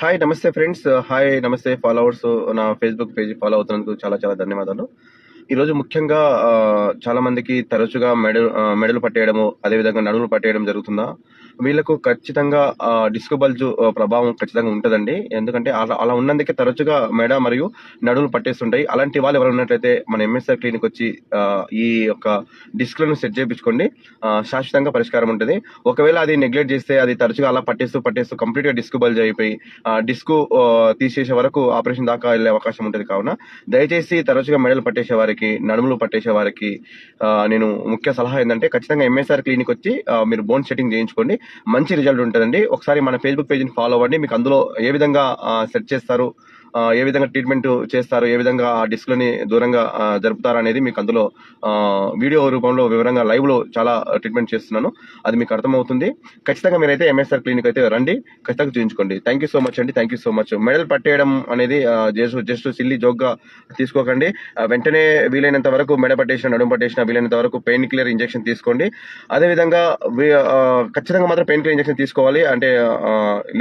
Hi నమస్తే friends hi uh, నమస్తే followers uh, నా ఫేస్బుక్ పేజ్ ఫాలో అవుతున్నందుకు చాలా చాలా ధన్యవాదాలు. ఈరోజు ముఖ్యంగా చాలా మందికి తరచుగా మెడలు మెడలు పట్టేయడము అదేవిధంగా నడుములు పట్టేయడం జరుగుతుందా? వీళ్ళకు ఖచ్చితంగా డిస్క్ బల్జ్ ప్రభావం ఖచ్చితంగా ఉంటుందండి. ఎందుకంటే అలా అలా ఉన్నందుకే తరచుగా మెడ మరియు నడుములు పట్టేస్తుంటాయి. అలాంటి వాళ్ళు ఎవరు ఉన్నట్లయితే మన ఎంఎస్ఆర్ క్లినిక్ వచ్చి ఈ యొక్క డిస్క్లను సెట్ చేయించుకోండి. శాశ్వతంగా పరిష్కారం ఉంటుంది. ఒకవేళ అది నెగ్లెక్ట్ చేస్తే అది తరచుగా అలా పట్టేస్తూ పట్టేస్తూ కంప్లీట్గా డిస్క్ బల్జ్ అయిపోయి డిస్క్ తీసేసే వరకు ఆపరేషన్ దాకా వెళ్ళే అవకాశం ఉంటుంది. కావున దయచేసి తరచుగా మెడలు పట్టేసే వారికి నడుములు పట్టేసే వారికి నేను ముఖ్య సలహా ఏంటంటే ఖచ్చితంగా ఎంఎస్ఆర్ క్లినిక్ వచ్చి మీరు బోన్ సెట్టింగ్ చేయించుకోండి. మంచి రిజల్ట్ ఉంటుందండి. ఒకసారి మన ఫేస్బుక్ పేజ్ని ఫాలో అవ్వండి. మీకు అందులో ఏ విధంగా సెట్ చేస్తారు ఏ విధంగా ట్రీట్మెంట్ చేస్తారు ఏ విధంగా ఆ డిస్క్లని దూరంగా జరుపుతారు అనేది మీకు అందులో వీడియో రూపంలో వివరంగా లైవ్లో చాలా ట్రీట్మెంట్ చేస్తున్నాను. అది మీకు అర్థమవుతుంది. ఖచ్చితంగా మీరైతే ఎంఎస్ఆర్ క్లినిక్ అయితే రండి. ఖచ్చితంగా చూపించుకోండి థ్యాంక్ యూ సో మచ్ అండి. Thank you so much medal పట్టేయడం అనేది జస్ట్ జస్ట్ సిల్లి జోక్గా తీసుకోకండి. వెంటనే వీలైనంత వరకు మెడ పట్టేసిన నడుము పట్టేసిన వీలైనంత వరకు పెయిన్ కిల్లర్ ఇంజెక్షన్ తీసుకోండి. అదేవిధంగా ఖచ్చితంగా మాత్రం పెయిన్ కిల్లర్ ఇంజెక్షన్ తీసుకోవాలి. అంటే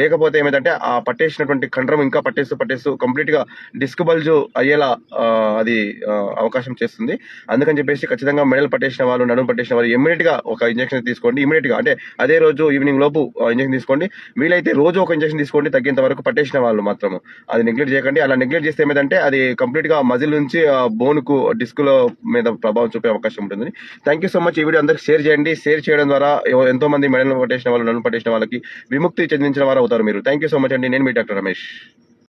లేకపోతే ఏమైందంటే ఆ పట్టేసినటువంటి కండరం ఇంకా పట్టేస్తూ పట్టేస్తూ కంప్లీట్గా డిస్క్ బల్జు అయ్యేలా అది అవకాశం చేస్తుంది. అందుకని చెప్పేసి ఖచ్చితంగా మెడల్ పట్టేసిన వాళ్ళు నడుము పట్టేసిన వాళ్ళు ఇమీడియట్గా ఒక ఇంజెక్షన్ తీసుకోండి ఇమీడియట్గా అంటే అదే రోజు ఈవినింగ్ లోపు ఇంజెక్షన్ తీసుకోండి. వీలైతే రోజు ఒక ఇంజెక్షన్ తీసుకోండి తగ్గేంత వరకు పట్టేసిన వాళ్ళు మాత్రం అది నెగ్లెక్ట్ చేయకండి. అలా నెగ్లెక్ట్ చేస్తే ఏమిటంటే అది కంప్లీట్గా మజిల్ నుంచి బోన్కు డిస్క్లో మీద ప్రభావం చూపే అవకాశం ఉంటుంది. Thank you so much. ఈ వీడియో అందరికి షేర్ చేయండి. షేర్ చేయడం ద్వారా ఎంతోమంది ఎంతో మంది మెడల్ పట్టేసిన వాళ్ళు నన్ను పట్టేసిన వాళ్ళకి విముక్తి చెందించిన వారు అవుతారు మీరు. థ్యాంక్ యూ సో మచ్ అండి. నేను మీ డాక్టర్ రమేష్.